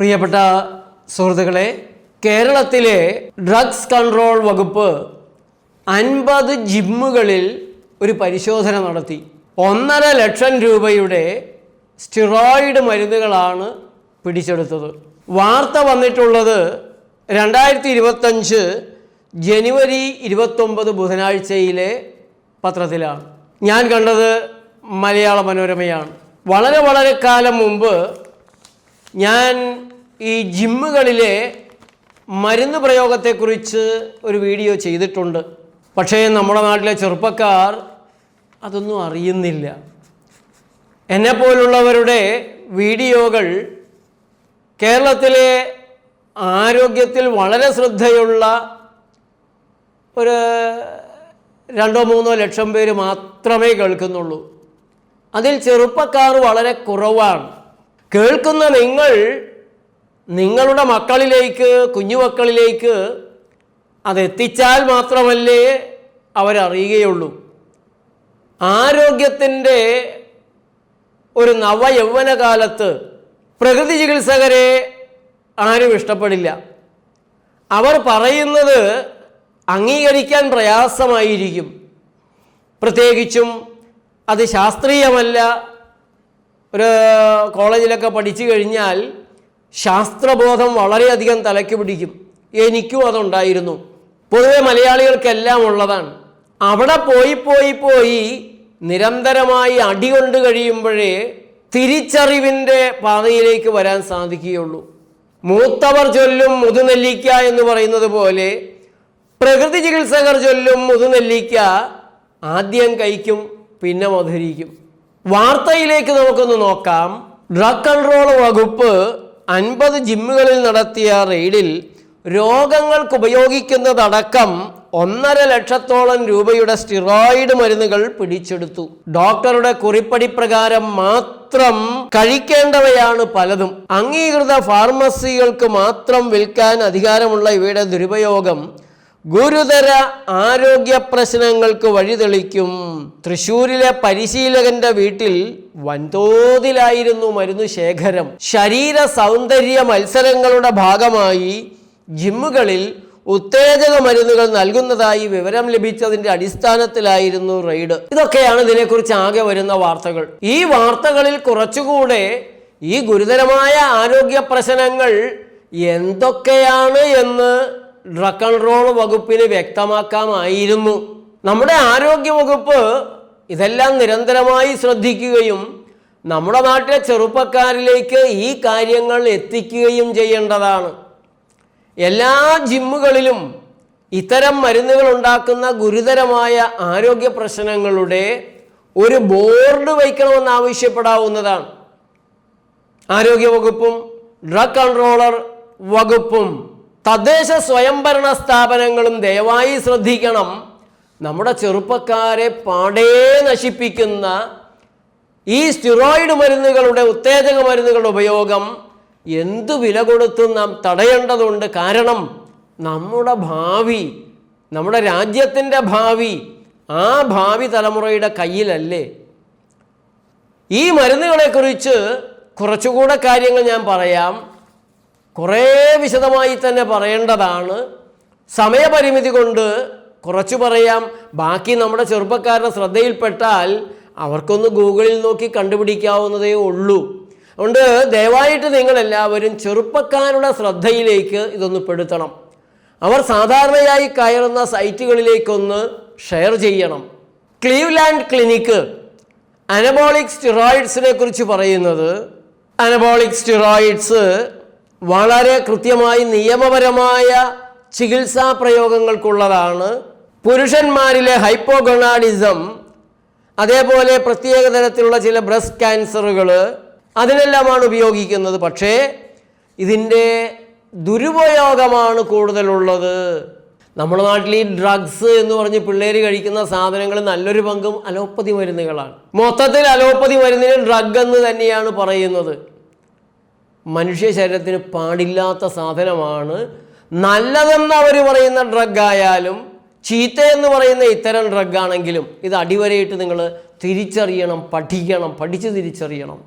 പ്രിയപ്പെട്ട സുഹൃത്തുക്കളെ കേരളത്തിലെ ഡ്രഗ്സ് കൺട്രോൾ വകുപ്പ് അൻപത് ജിമ്മുകളിൽ ഒരു പരിശോധന നടത്തി. ഒന്നര ലക്ഷം രൂപയുടെ സ്റ്റിറോയിഡ് മരുന്നുകളാണ് പിടിച്ചെടുത്തത്. വാർത്ത വന്നിട്ടുള്ളത് രണ്ടായിരത്തി ഇരുപത്തഞ്ച് ജനുവരി ഇരുപത്തൊമ്പത് ബുധനാഴ്ചയിലെ പത്രത്തിലാണ്. ഞാൻ കണ്ടത് മലയാള മനോരമയാണ്. വളരെ വളരെ കാലം മുമ്പ് ഞാൻ ഈ ജിമ്മുകളിലെ മരുന്ന് പ്രയോഗത്തെക്കുറിച്ച് ഒരു വീഡിയോ ചെയ്തിട്ടുണ്ട്. പക്ഷേ നമ്മുടെ നാട്ടിലെ ചെറുപ്പക്കാർ അതൊന്നും അറിയുന്നില്ല. എന്നെപ്പോലുള്ളവരുടെ വീഡിയോകൾ കേരളത്തിലെ ആരോഗ്യത്തിൽ വളരെ ശ്രദ്ധയുള്ള ഒരു രണ്ടോ മൂന്നോ ലക്ഷം പേര് മാത്രമേ കേൾക്കുന്നുള്ളൂ. അതിൽ ചെറുപ്പക്കാർ വളരെ കുറവാണ്. കേൾക്കുന്ന നിങ്ങൾ നിങ്ങളുടെ മക്കളിലേക്ക് കുഞ്ഞുമക്കളിലേക്ക് അതെത്തിച്ചാൽ മാത്രമല്ലേ അവരറിയുകയുള്ളൂ. ആരോഗ്യത്തിന്റെ ഒരു നവയൗവന കാലത്ത് പ്രകൃതി ചികിത്സകരെ ആരും ഇഷ്ടപ്പെടില്ല. അവർ പറയുന്നത് അംഗീകരിക്കാൻ പ്രയാസമായിരിക്കും. പ്രത്യേകിച്ചും അത് ശാസ്ത്രീയമല്ല ഒരു കോളേജിലൊക്കെ പഠിച്ചു കഴിഞ്ഞാൽ ശാസ്ത്രബോധം വളരെയധികം തലയ്ക്ക് പിടിക്കും. എനിക്കും അതുണ്ടായിരുന്നു. പൊതുവെ മലയാളികൾക്കെല്ലാം ഉള്ളതാണ്. അവിടെ പോയി പോയി പോയി നിരന്തരമായി അടികൊണ്ട് കഴിയുമ്പോഴേ തിരിച്ചറിവിന്റെ പാതയിലേക്ക് വരാൻ സാധിക്കുകയുള്ളൂ. മൂത്തവർ ചൊല്ലും മുതുനെല്ലിക്ക എന്ന് പറയുന്നത് പോലെ പ്രകൃതി ചികിത്സകർ ചൊല്ലും മുതുനെല്ലിക്ക ആദ്യം കഴിക്കും പിന്നെ മധുരിക്കും. വാർത്തയിലേക്ക് നമുക്കൊന്ന് നോക്കാം. ഡ്രഗ് കൺട്രോൾ വകുപ്പ് അൻപത് ജിമ്മുകളിൽ നടത്തിയ റെയ്ഡിൽ രോഗങ്ങൾക്ക് ഉപയോഗിക്കുന്നതടക്കം ഒന്നര ലക്ഷത്തോളം രൂപയുടെ സ്റ്റിറോയിഡ് മരുന്നുകൾ പിടിച്ചെടുത്തു. ഡോക്ടറുടെ കുറിപ്പടി പ്രകാരം മാത്രം കഴിക്കേണ്ടവയാണ് പലതും. അംഗീകൃത ഫാർമസികൾക്ക് മാത്രം വിൽക്കാൻ അധികാരമുള്ള ഇവയുടെ ദുരുപയോഗം ഗുരുതര ആരോഗ്യ പ്രശ്നങ്ങൾക്ക് വഴിതെളിക്കും. തൃശൂരിലെ പരിശീലകന്റെ വീട്ടിൽ വൻതോതിലായിരുന്നു മരുന്ന് ശേഖരം. ശരീര സൗന്ദര്യ മത്സരങ്ങളുടെ ഭാഗമായി ജിമ്മുകളിൽ ഉത്തേജക മരുന്നുകൾ നൽകുന്നതായി വിവരം ലഭിച്ചതിന്റെ അടിസ്ഥാനത്തിലായിരുന്നു റെയ്ഡ്. ഇതൊക്കെയാണ് ഇതിനെക്കുറിച്ച് ആകെ വരുന്ന വാർത്തകൾ. ഈ വാർത്തകളിൽ കുറച്ചുകൂടെ ഈ ഗുരുതരമായ ആരോഗ്യ പ്രശ്നങ്ങൾ എന്തൊക്കെയാണ് എന്ന് ഡ്രഗ് കൺട്രോൾ വകുപ്പിന് വ്യക്തമാക്കാമായിരുന്നു. നമ്മുടെ ആരോഗ്യ വകുപ്പ് ഇതെല്ലാം നിരന്തരമായി ശ്രദ്ധിക്കുകയും നമ്മുടെ നാട്ടിലെ ചെറുപ്പക്കാരിലേക്ക് ഈ കാര്യങ്ങൾ എത്തിക്കുകയും ചെയ്യേണ്ടതാണ്. എല്ലാ ജിമ്മുകളിലും ഇത്തരം മരുന്നുകൾ ഉണ്ടാക്കുന്ന ഗുരുതരമായ ആരോഗ്യ പ്രശ്നങ്ങളുടെ ഒരു ബോർഡ് വയ്ക്കണമെന്ന് ആവശ്യപ്പെടാവുന്നതാണ്. ആരോഗ്യവകുപ്പും ഡ്രഗ് കൺട്രോളർ വകുപ്പും. തദ്ദേശ സ്വയംഭരണ സ്ഥാപനങ്ങളും ദയവായി ശ്രദ്ധിക്കണം. നമ്മുടെ ചെറുപ്പക്കാരെ പാടേ നശിപ്പിക്കുന്ന ഈ സ്റ്റിറോയിഡ് മരുന്നുകളുടെ ഉത്തേജക മരുന്നുകളുടെ ഉപയോഗം എന്തു വില കൊടുത്തും നാം തടയേണ്ടതുണ്ട്. കാരണം നമ്മുടെ ഭാവി നമ്മുടെ രാജ്യത്തിന്റെ ഭാവി ആ ഭാവി തലമുറയുടെ കയ്യിലല്ലേ. ഈ മരുന്നുകളെക്കുറിച്ച് കുറച്ചുകൂടെ കാര്യങ്ങൾ ഞാൻ പറയാം. കുറേ വിശദമായി തന്നെ പറയേണ്ടതാണ്. സമയപരിമിതി കൊണ്ട് കുറച്ച് പറയാം. ബാക്കി നമ്മുടെ ചെറുപ്പക്കാരുടെ ശ്രദ്ധയിൽപ്പെട്ടാൽ അവർക്കൊന്ന് ഗൂഗിളിൽ നോക്കി കണ്ടുപിടിക്കാവുന്നതേ ഉള്ളൂ. അതുകൊണ്ട് ദയവായിട്ട് നിങ്ങളെല്ലാവരും ചെറുപ്പക്കാരുടെ ശ്രദ്ധയിലേക്ക് ഇതൊന്ന് പെടുത്തണം. അവർ സാധാരണയായി കയറുന്ന സൈറ്റുകളിലേക്കൊന്ന് ഷെയർ ചെയ്യണം. ക്ലീവ്ലാൻഡ് ക്ലിനിക്ക് അനബോളിക് സ്റ്റിറോയിഡ്സിനെ കുറിച്ച് പറയുന്നത്. അനബോളിക് സ്റ്റിറോയിഡ്സ് വളരെ കൃത്യമായി നിയമപരമായ ചികിത്സാ പ്രയോഗങ്ങൾക്കുള്ളതാണ്. പുരുഷന്മാരിലെ ഹൈപ്പോഗൊണാഡിസം അതേപോലെ പ്രത്യേക തരത്തിലുള്ള ചില ബ്രസ്റ്റ് ക്യാൻസറുകൾ അതിനെല്ലാമാണ് ഉപയോഗിക്കുന്നത്. പക്ഷേ ഇതിന്റെ ദുരുപയോഗമാണ് കൂടുതലുള്ളത്. നമ്മുടെ നാട്ടിൽ ഈ ഡ്രഗ്സ് എന്ന് പറഞ്ഞ് പിള്ളേർ കഴിക്കുന്ന സാധനങ്ങൾ നല്ലൊരു പങ്കും അലോപ്പതി മരുന്നുകളാണ്. മൊത്തത്തിൽ അലോപ്പതി മരുന്നിന് ഡ്രഗ് എന്ന് തന്നെയാണ് പറയുന്നത്. മനുഷ്യ ശരീരത്തിന് പാടില്ലാത്ത സാധനമാണ്. നല്ലതെന്ന് അവർ പറയുന്ന ഡ്രഗ് ആയാലും ചീത്തയെന്ന് പറയുന്ന ഇത്തരം ഡ്രഗാണെങ്കിലും ഇത് അടിവരയിട്ട് നിങ്ങൾ തിരിച്ചറിയണം പഠിക്കണം പഠിച്ച് തിരിച്ചറിയണം.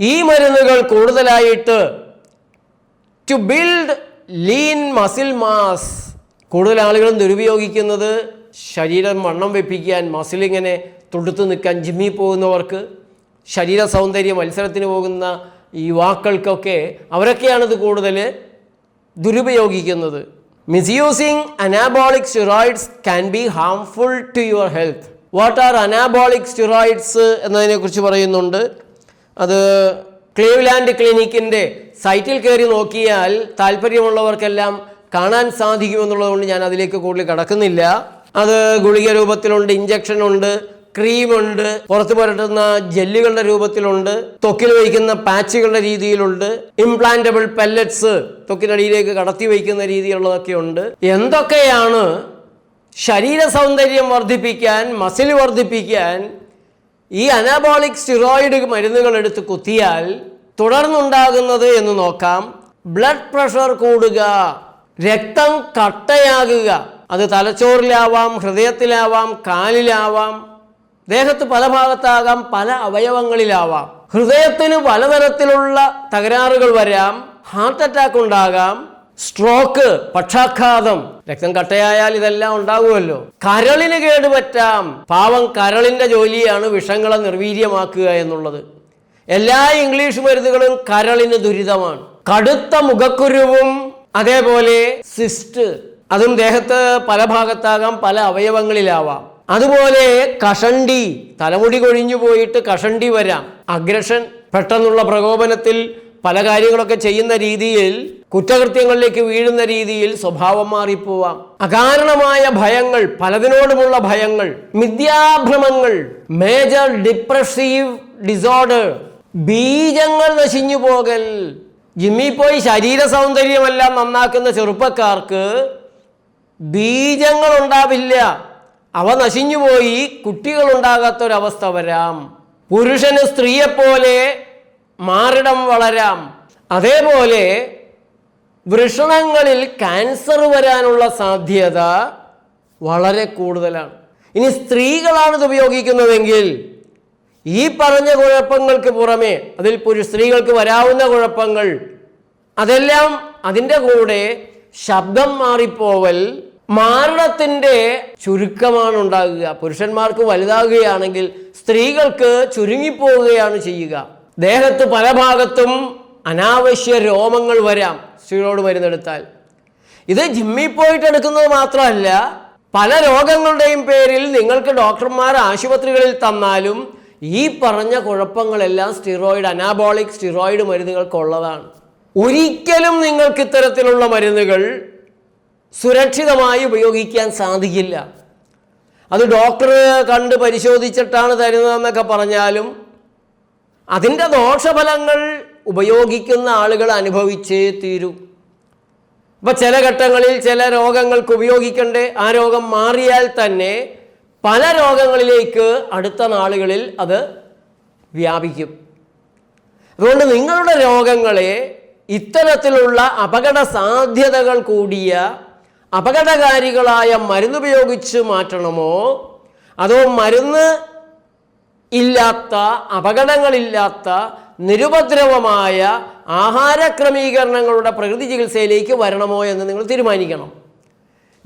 ഈ മരുന്നുകൾ കൂടുതലായിട്ട് to build lean muscle mass കൂടുതൽ ആളുകളും ദുരുപയോഗിക്കുന്നത് ശരീരം വണ്ണം വെപ്പിക്കാൻ മസിൽ ഇങ്ങനെ തൊടുത്ത് നിൽക്കാൻ ജിമ്മിൽ പോകുന്നവർക്ക് ശരീര സൗന്ദര്യം മത്സരത്തിന് പോകുന്ന യുവാക്കൾക്കൊക്കെ അവരൊക്കെയാണിത് കൂടുതൽ ദുരുപയോഗിക്കുന്നത്. Misusing anabolic steroids can be harmful to your health what are anabolic steroids എന്നതിനെക്കുറിച്ച് പറയുന്നുണ്ട്. അത് ക്ലീവ്ലാൻഡ് ക്ലിനിക്കിന്റെ സൈറ്റിൽ കയറി നോക്കിയാൽ താല്പര്യമുള്ളവർക്കെല്ലാം കാണാൻ സാധിക്കുമെന്നുള്ളതുകൊണ്ട് ഞാൻ അതിലേക്ക് കൂടുതൽ കടക്കുന്നില്ല. അത് ഗുളിക രൂപത്തിലുണ്ട് ഇഞ്ചക്ഷൻ ഉണ്ട് ക്രീമുണ്ട് പുറത്ത് പുരട്ടുന്ന ജെല്ലുകളുടെ രൂപത്തിലുണ്ട് ത്വക്കിൽ വയ്ക്കുന്ന പാച്ചുകളുടെ രീതിയിലുണ്ട് ഇംപ്ലാന്റബിൾ പെല്ലറ്റ്സ് ത്വക്കിനടിയിലേക്ക് കടത്തി വയ്ക്കുന്ന രീതിയിലുള്ളതൊക്കെ ഉണ്ട്. എന്തൊക്കെയാണ് ശരീര സൗന്ദര്യം വർദ്ധിപ്പിക്കാൻ മസിൽ വർദ്ധിപ്പിക്കാൻ ഈ അനാബോളിക് സ്റ്റിറോയിഡ് മരുന്നുകൾ എടുത്ത് കുത്തിയാൽ തുടർന്നുണ്ടാകുന്നത് എന്ന് നോക്കാം. ബ്ലഡ് പ്രഷർ കൂടുക രക്തം കട്ടയാകുക. അത് തലച്ചോറിലാവാം ഹൃദയത്തിലാവാം കാലിലാവാം ദേഹത്ത് പല ഭാഗത്താകാം പല അവയവങ്ങളിലാവാം. ഹൃദയത്തിന് പലതരത്തിലുള്ള തകരാറുകൾ വരാം ഹാർട്ട് അറ്റാക്ക് ഉണ്ടാകാം സ്ട്രോക്ക് പക്ഷാഘാതം. രക്തം കട്ടയായാൽ ഇതെല്ലാം ഉണ്ടാകുമല്ലോ. കരളിന് കേടുപറ്റാം പാവം കരളിന്റെ ജോലിയാണ് വിഷങ്ങളെ നിർവീര്യമാക്കുക എന്നുള്ളത്. എല്ലാ ഇംഗ്ലീഷ് മരുന്നുകളും കരളിന് ദുരിതമാണ്. കടുത്ത മുഖക്കുരുവും അതേപോലെ സിസ്റ്റ് അതും ദേഹത്ത് പല ഭാഗത്താകാം പല അവയവങ്ങളിലാവാം. അതുപോലെ കഷണ്ടി തലമുടി കൊഴിഞ്ഞു പോയിട്ട് കഷണ്ടി വരാം. അഗ്രഷൻ പെട്ടെന്നുള്ള പ്രകോപനത്തിൽ പല കാര്യങ്ങളൊക്കെ ചെയ്യുന്ന രീതിയിൽ കുറ്റകൃത്യങ്ങളിലേക്ക് വീഴുന്ന രീതിയിൽ സ്വഭാവം മാറിപ്പോവാം. അകാരണമായ ഭയങ്ങൾ പലതിനോടുമുള്ള ഭയങ്ങൾ മിഥ്യാഭ്രമങ്ങൾ മേജർ ഡിപ്രസീവ് ഡിസോർഡർ ബീജങ്ങൾ നശിഞ്ഞു പോകൽ ജിമ്മിൽ പോയി ശരീര സൗന്ദര്യമെല്ലാം നന്നാക്കുന്ന ചെറുപ്പക്കാർക്ക് ബീജങ്ങൾ ഉണ്ടാവില്ല അവ നശിഞ്ഞുപോയി കുട്ടികളുണ്ടാകാത്തൊരവസ്ഥ വരാം. പുരുഷന് സ്ത്രീയെപ്പോലെ മാറിടം വളരാം. അതേപോലെ വൃഷണങ്ങളിൽ ക്യാൻസർ വരാനുള്ള സാധ്യത വളരെ കൂടുതലാണ്. ഇനി സ്ത്രീകളാണ് ഇത് ഉപയോഗിക്കുന്നതെങ്കിൽ ഈ പറഞ്ഞ കുഴപ്പങ്ങൾക്ക് പുറമേ അതിൽ പുരുഷ സ്ത്രീകൾക്ക് വരാവുന്ന കുഴപ്പങ്ങൾ അതെല്ലാം അതിന്റെ കൂടെ ശബ്ദം മാറിപ്പോവൽ മാരണത്തിന്റെ ചുരുക്കമാണ് ഉണ്ടാകുക പുരുഷന്മാർക്ക് വലുതാകുകയാണെങ്കിൽ സ്ത്രീകൾക്ക് ചുരുങ്ങിപ്പോവുകയാണ് ചെയ്യുക. ദേഹത്ത് പല ഭാഗത്തും അനാവശ്യ രോമങ്ങൾ വരാം. സ്ത്രീകളോട് മരുന്നെടുത്താൽ. ഇത് ജിമ്മിൽ പോയിട്ട് എടുക്കുന്നത് മാത്രമല്ല പല രോഗങ്ങളുടെയും പേരിൽ നിങ്ങൾക്ക് ഡോക്ടർമാർ ആശുപത്രികളിൽ തന്നാലും ഈ പറഞ്ഞ കുഴപ്പങ്ങളെല്ലാം സ്റ്റിറോയിഡ് അനാബോളിക് സ്റ്റിറോയിഡ് മരുന്നുകൾക്കുള്ളതാണ്. ഒരിക്കലും നിങ്ങൾക്ക് ഇത്തരത്തിലുള്ള മരുന്നുകൾ സുരക്ഷിതമായി ഉപയോഗിക്കാൻ സാധിക്കില്ല. അത് ഡോക്ടർ കണ്ട് പരിശോധിച്ചിട്ടാണ് തരുന്നതെന്നൊക്കെ പറഞ്ഞാലും അതിന്റെ ദോഷഫലങ്ങൾ ഉപയോഗിക്കുന്ന ആളുകൾ അനുഭവിച്ചേ തീരൂ. അപ്പം ചില ഘട്ടങ്ങളിൽ ചില രോഗങ്ങൾക്ക് ഉപയോഗിക്കണ്ടേ? ആ രോഗം മാറിയാൽ തന്നെ പല രോഗങ്ങളിലേക്ക് അടുത്ത നാളുകളിൽ അത് വ്യാപിക്കും. അതുകൊണ്ട് നിങ്ങളുടെ രോഗങ്ങളെ ഇത്തരത്തിലുള്ള അപകട സാധ്യതകൾ കൂടിയ അപകടകാരികളായ മരുന്നുപയോഗിച്ച് മാറ്റണമോ? അതോ മരുന്ന് ഇല്ലാത്ത അപകടങ്ങളില്ലാത്ത നിരുപദ്രവമായ ആഹാര ക്രമീകരണങ്ങളുടെ പ്രകൃതി ചികിത്സയിലേക്ക് വരണമോ എന്ന് നിങ്ങൾ തീരുമാനിക്കണം.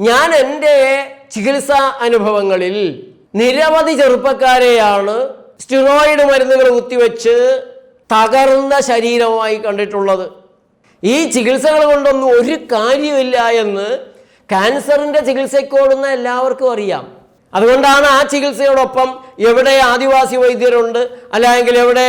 ഞാൻ എന്റെ ചികിത്സാ അനുഭവങ്ങളിൽ നിരവധി ചെറുപ്പക്കാരെയാണ് സ്റ്റിറോയിഡ് മരുന്നുകൾ കുത്തിവെച്ച് തകർന്ന ശരീരമായി കണ്ടിട്ടുള്ളത്. ഈ ചികിത്സകൾ കൊണ്ടൊന്നും ഒരു കാര്യമില്ല എന്ന് ക്യാൻസറിന്റെ ചികിത്സയ്ക്കോടുന്ന എല്ലാവർക്കും അറിയാം. അതുകൊണ്ടാണ് ആ ചികിത്സയോടൊപ്പം എവിടെ ആദിവാസി വൈദ്യരുണ്ട് അല്ലെങ്കിൽ എവിടെ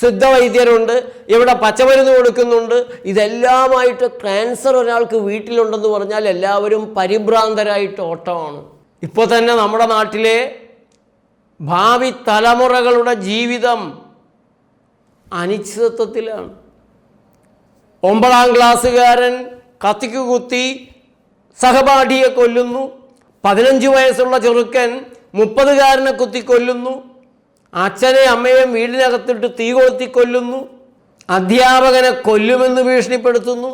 സിദ്ധ വൈദ്യരുണ്ട് എവിടെ പച്ചമരുന്ന് കൊടുക്കുന്നുണ്ട് ഇതെല്ലാമായിട്ട് ക്യാൻസർ ഒരാൾക്ക് വീട്ടിലുണ്ടെന്ന് പറഞ്ഞാൽ എല്ലാവരും പരിഭ്രാന്തരായിട്ട് ഓട്ടമാണ്. ഇപ്പോൾ തന്നെ നമ്മുടെ നാട്ടിലെ ഭാവി തലമുറകളുടെ ജീവിതം അനിശ്ചിതത്വത്തിലാണ്. ഒമ്പതാം ക്ലാസ്സുകാരൻ കത്തിക്ക് കുത്തി സഹപാഠിയെ കൊല്ലുന്നു. പതിനഞ്ച് വയസ്സുള്ള ചെറുക്കൻ മുപ്പതുകാരനെ കുത്തി കൊല്ലുന്നു അച്ഛനെ അമ്മയെയും വീടിനകത്തിട്ട് തീ കൊളുത്തി കൊല്ലുന്നു. അധ്യാപകനെ കൊല്ലുമെന്ന് ഭീഷണിപ്പെടുത്തുന്നു.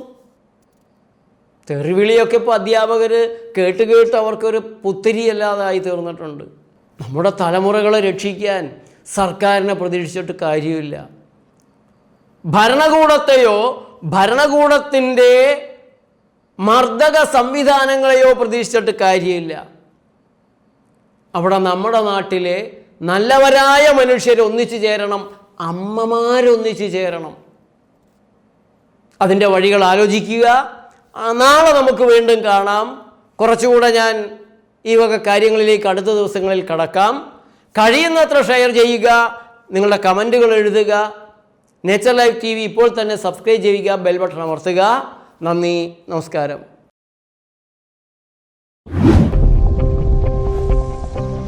തെറിവിളിയൊക്കെ ഇപ്പോൾ അധ്യാപകർ കേട്ട് കേട്ട് അവർക്കൊരു പുത്തിരിയല്ലാതായി തീർന്നിട്ടുണ്ട്. നമ്മുടെ തലമുറകളെ രക്ഷിക്കാൻ സർക്കാരിനെ പ്രതീക്ഷിച്ചിട്ട് കാര്യമില്ല. ഭരണകൂടത്തെയോ ഭരണകൂടത്തിന്റെ മർദ്ദക സംവിധാനങ്ങളെയോ പ്രതീക്ഷിച്ചിട്ട് കാര്യമില്ല. അവിടെ നമ്മുടെ നാട്ടിലെ നല്ലവരായ മനുഷ്യർ ഒന്നിച്ചു ചേരണം അമ്മമാരൊന്നിച്ചു ചേരണം. അതിന്റെ വഴികൾ ആലോചിക്കുക. നാളെ നമുക്ക് വീണ്ടും കാണാം. കുറച്ചുകൂടെ ഞാൻ ഈ വക കാര്യങ്ങളിലേക്ക് അടുത്ത ദിവസങ്ങളിൽ കടക്കാം. കഴിയുന്നത്ര ഷെയർ ചെയ്യുക നിങ്ങളുടെ കമന്റുകൾ എഴുതുക. നേച്ചർ ലൈഫ് ടി വി ഇപ്പോൾ തന്നെ സബ്സ്ക്രൈബ് ചെയ്യുക ബെൽ ബട്ടൺ അമർത്തുക. നന്ദി നമസ്കാരം.